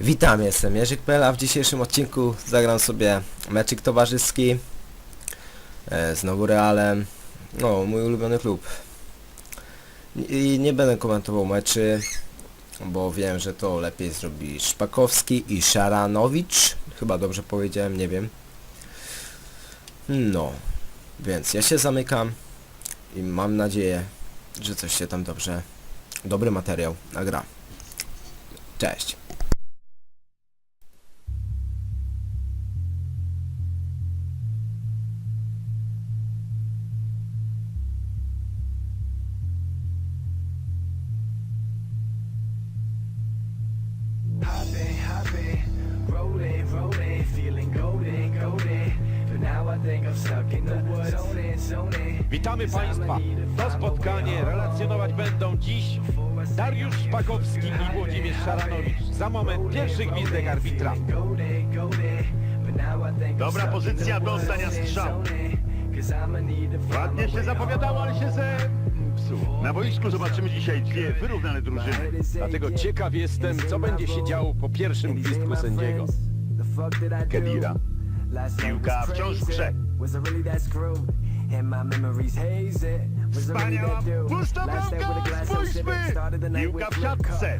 Witam, jestem Jerzyk.pl, a w dzisiejszym odcinku zagram sobie meczyk towarzyski e, znowu Realem, no mój ulubiony klub. I nie będę komentował meczy, bo wiem, że to lepiej zrobi Szpakowski i Szaranowicz, chyba dobrze powiedziałem, nie wiem. No, więc ja się zamykam i mam nadzieję, że coś się tam dobrze, dobry materiał nagra. Cześć. Witamy Państwa. To spotkanie relacjonować będą dziś Dariusz Szpakowski i Włodzimierz Szaranowicz. Za moment pierwszy gwizdek arbitra. Dobra pozycja do Zoning, strzału. Ładnie się zapowiadało, ale się ze... Na boisku zobaczymy dzisiaj dwie wyrównane drużyny. Dlatego ciekaw jestem, co będzie się działo po pierwszym gwizdku sędziego. Kedira. Piłka wciąż w grze. and my memories hazy Wspaniała pusta bramka! Spójrzmy! Piłka w siatce.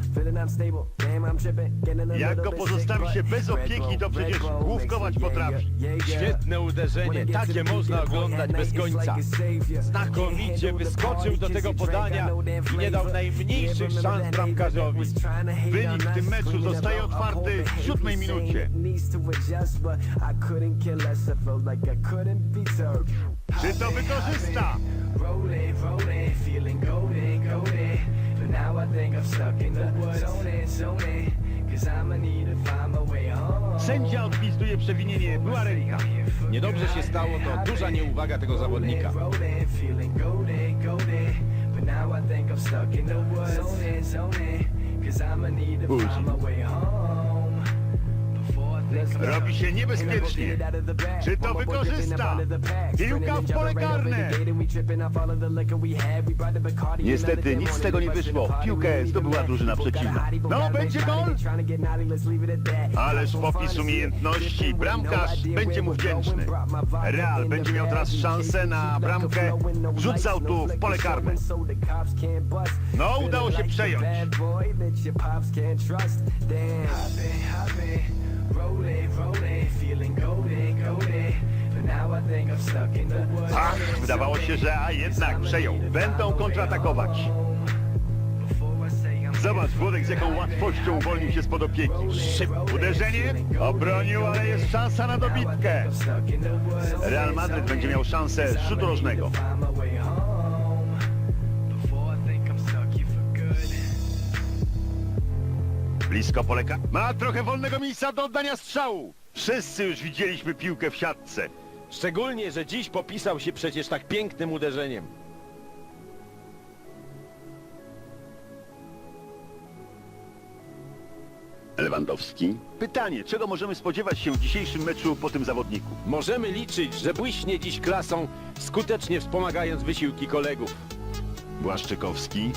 Jak go pozostawi się bez opieki, to przecież główkować potrafi. Świetne uderzenie, takie można oglądać bez końca. Znakomicie wyskoczył do tego podania i nie dał najmniejszych szans bramkarzowi. Wynik w tym meczu zostaje otwarty w siódmej minucie. Czy to wykorzysta? Rolling, rolling, feeling. But now I think I'm stuck in the woods. Zoning, zoning. Cause I'ma need to find my way home. Sędzia odpisuje przewinienie, była ręka. Niedobrze się stało, to duża nieuwaga tego zawodnika. Rolling, feeling. But now I think I'm stuck in the woods. Zoning, zoning. Cause I'ma need to find my way home. Robi się niebezpiecznie. Czy to wykorzysta? Piłka w pole karne. Niestety nic z tego nie wyszło. Piłkę zdobyła drużyna przeciwna. No, będzie gol! Ależ popis umiejętności. Bramkarz będzie mu wdzięczny. Real będzie miał teraz szansę na bramkę. Wrzucał tu w pole karne. No, udało się przejąć. Ach, wydawało się, że a jednak przejął. Będą kontratakować. Zobacz, Włodek z jaką łatwością uwolnił się spod opieki. Uderzenie? Obronił, ale jest szansa na dobitkę. Real Madryt będzie miał szansę rzutu rożnego. Blisko Poleka. Ma trochę wolnego miejsca do oddania strzału. Wszyscy już widzieliśmy piłkę w siatce. Szczególnie, że dziś popisał się przecież tak pięknym uderzeniem. Lewandowski. Pytanie, czego możemy spodziewać się w dzisiejszym meczu po tym zawodniku? Możemy liczyć, że błyśnie dziś klasą, skutecznie wspomagając wysiłki kolegów. Błaszczykowski.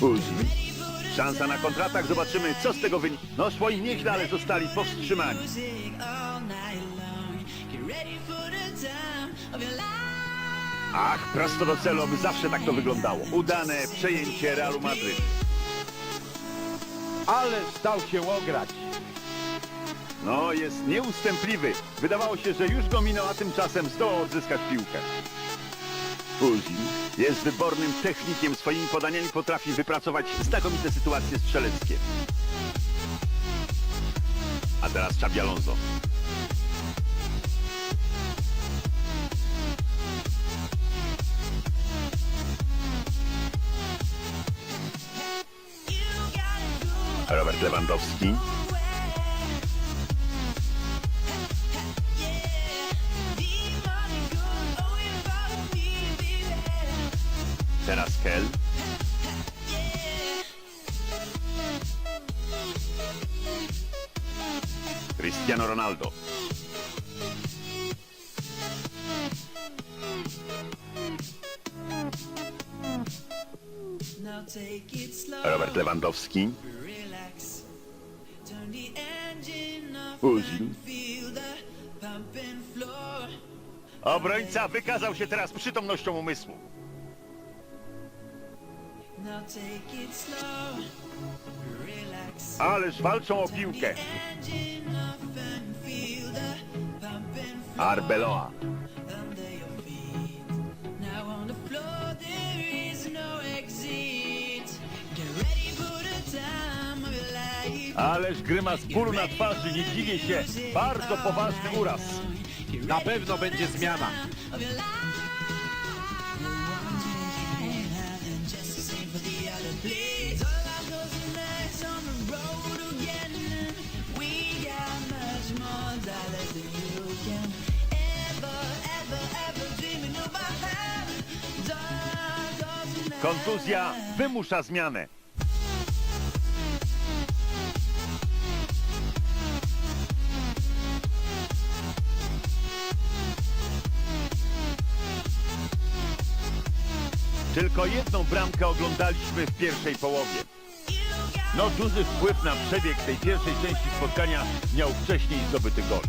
Uzi. Szansa na kontratak, zobaczymy co z tego wyniknie. No im nieźle, ale zostali powstrzymani. Ach, prosto do celu, by zawsze tak to wyglądało. Udane przejęcie Realu Madryt. Ale stał się ograć. No, jest nieustępliwy. Wydawało się, że już go minął, a tymczasem zdołał odzyskać piłkę. Uzin jest wybornym technikiem, swoimi podaniami potrafi wypracować znakomite sytuacje strzeleckie. A teraz Xabi Alonso. Robert Lewandowski. Feel the pump and floor. Obrońca wykazał się teraz przytomnością umysłu. Ależ walczą o piłkę. Life. Ależ grymas bólu na twarzy, nie dziwię się. Bardzo poważny uraz. Na pewno będzie zmiana. Kontuzja wymusza zmianę. Tylko jedną bramkę oglądaliśmy w pierwszej połowie. No duży wpływ na przebieg tej pierwszej części spotkania miał wcześniej zdobyty gol.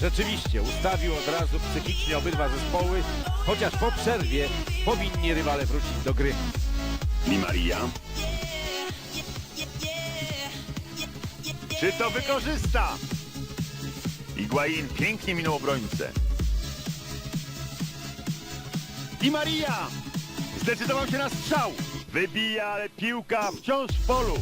Rzeczywiście, ustawił od razu psychicznie obydwa zespoły, chociaż po przerwie powinni rywale wrócić do gry. Di Maria. Czy to wykorzysta? Higuain pięknie minął obrońcę. Di Maria! Zdecydował się na strzał. Wybija, ale piłka wciąż w polu.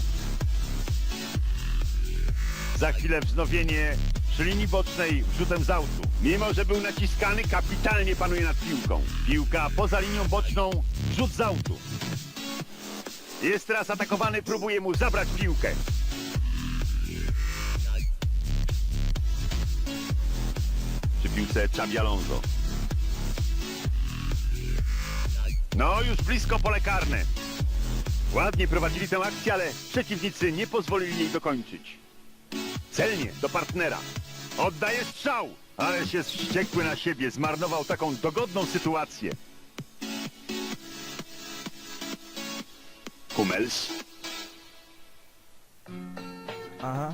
Za chwilę wznowienie przy linii bocznej rzutem z autu. Mimo, że był naciskany, kapitalnie panuje nad piłką. Piłka poza linią boczną, rzut z autu. Jest teraz atakowany, próbuje mu zabrać piłkę. Przy piłce Xabi Alonso. No, już blisko pole karne. Ładnie prowadzili tę akcję, ale przeciwnicy nie pozwolili jej dokończyć. Celnie do partnera. Oddaje strzał, ale się wściekły na siebie. Zmarnował taką dogodną sytuację. Hummels. Uh huh.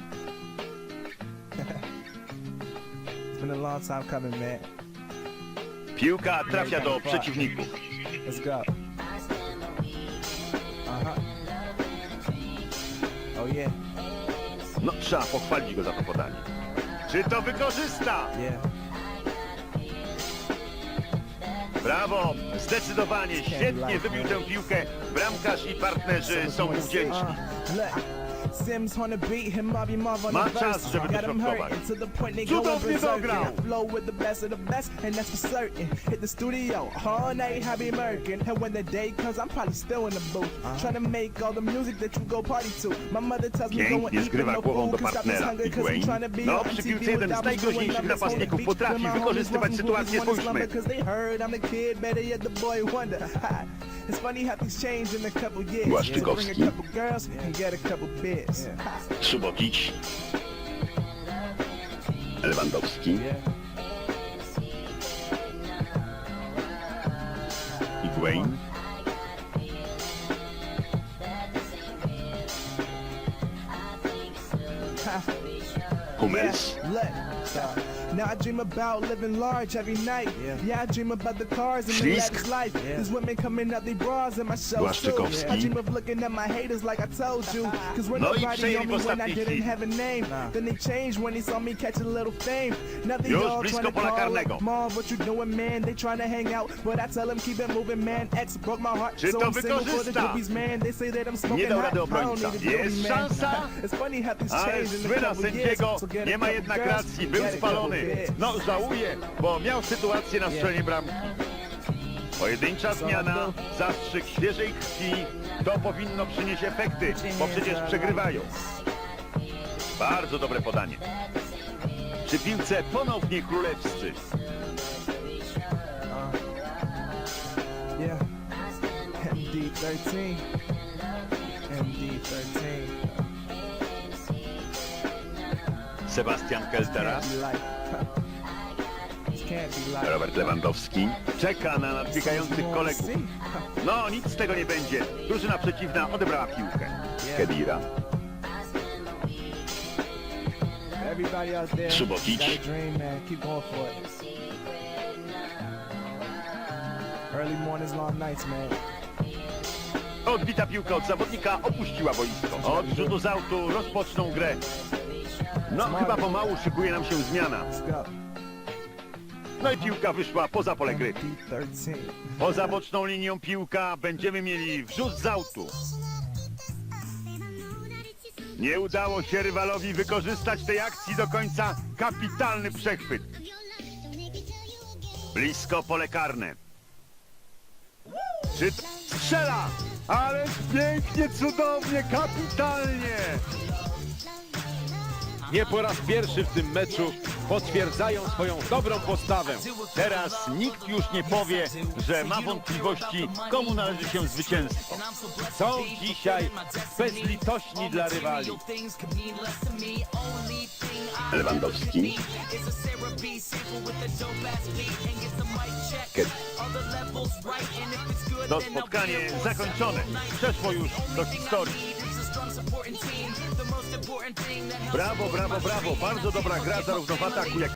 it's been a long time coming, man. Piłka trafia do przeciwników. Let's go. Uh huh. Oh yeah, No, trzeba pochwalić go za to podanie. Czy to wykorzysta? yeah. Brawo! Zdecydowanie, świetnie wybił tę piłkę. Bramkarz i partnerzy są mu wdzięczni. Sims on the beat, him Bobby Marv on Ma the czas, verse. żeby Got him dośrodkować. hurting to the point they Cudownie going berserk. dograł. And I flow with the best of the best, and that's for certain. Hit the studio all night, American. And when the day comes, I'm probably still in the booth, trying to make all the music that you go party to. My mother tells me go and Pięknie eat, but zgrywa no głową do food can stop this partnera. hunger, 'cause I'm Higuain. trying to be No, on przy TV piłce jeden z without najgroźniejszych napastników but potrafi my homies wykorzystywać Spójrzmy. Because they heard I'm the kid, better yet the boy wonder. It's Błaszczykowski. Subotic. Lewandowski. Higuain. Hummels. Now I dream about living large every night. Yeah, I dream about the cars and the Ślisk. lavish life. There's women coming out they bras in my too. Błaszczykowski. I dream of looking at my haters like I told you. Cause when No i nobody przejęli on me when I didn't have a name. Then they changed when they saw me catch a little fame. Now they Już all blisko trying to pola call like mom, what you doing man? They trying to hang out, but I tell them keep it moving man. X broke my heart, Czy so to I'm single for the wykorzysta? groupies man. They say that I'm smoking dał hot. rady I don't obrońca. need a groupie, Jest man. szansa. It's funny how things Ale change in a słyna couple years. sędziego, So get a nie ma jednak girls, racji, był get spalony. No żałuje, bo miał sytuację na stronie bramki. Pojedyncza zmiana, zastrzyk świeżej krwi, to powinno przynieść efekty, bo przecież przegrywają. Bardzo dobre podanie. Przy piłce ponownie królewscy. Yeah. Indeed. 13. MD13. Be like. Robert Lewandowski czeka na nadbiegających kolegów. No, nic z tego nie będzie. Drużyna przeciwna odebrała piłkę. Kedira. Subotic. Early mornings, long nights, man. Odbita piłka od zawodnika opuściła boisko. Od rzutu z autu rozpoczną grę. No, chyba pomału szykuje nam się zmiana. No i piłka wyszła poza pole gry. MD13. Poza boczną linią piłka będziemy mieli wrzut z autu. Nie udało się rywalowi wykorzystać tej akcji do końca. Kapitalny przechwyt. Blisko pole karne. Czy strzela? Ależ pięknie, cudownie, kapitalnie! Nie po raz pierwszy w tym meczu potwierdzają swoją dobrą postawę. Teraz nikt już nie powie, że ma wątpliwości, komu należy się zwycięstwo. Są dzisiaj bezlitośni dla rywali. Lewandowski. To spotkanie zakończone. Przeszło już do historii. Brawo, brawo, brawo. Bardzo dobra gra zarówno w ataku, jak